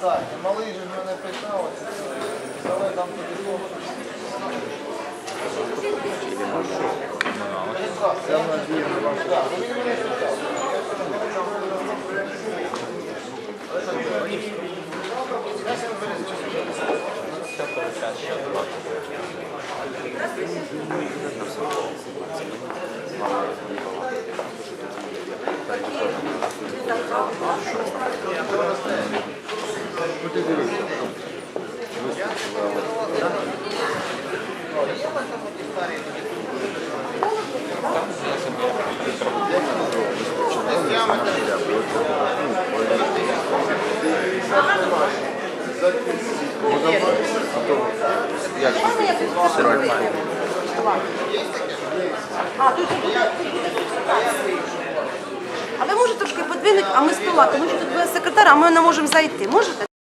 Так, малий же мене питав, давай там тобі слово. А, тут же буде. А ви можете трошки подвинути, а ми стола, тому що тут буде секретар, а ми не можемо зайти. Можете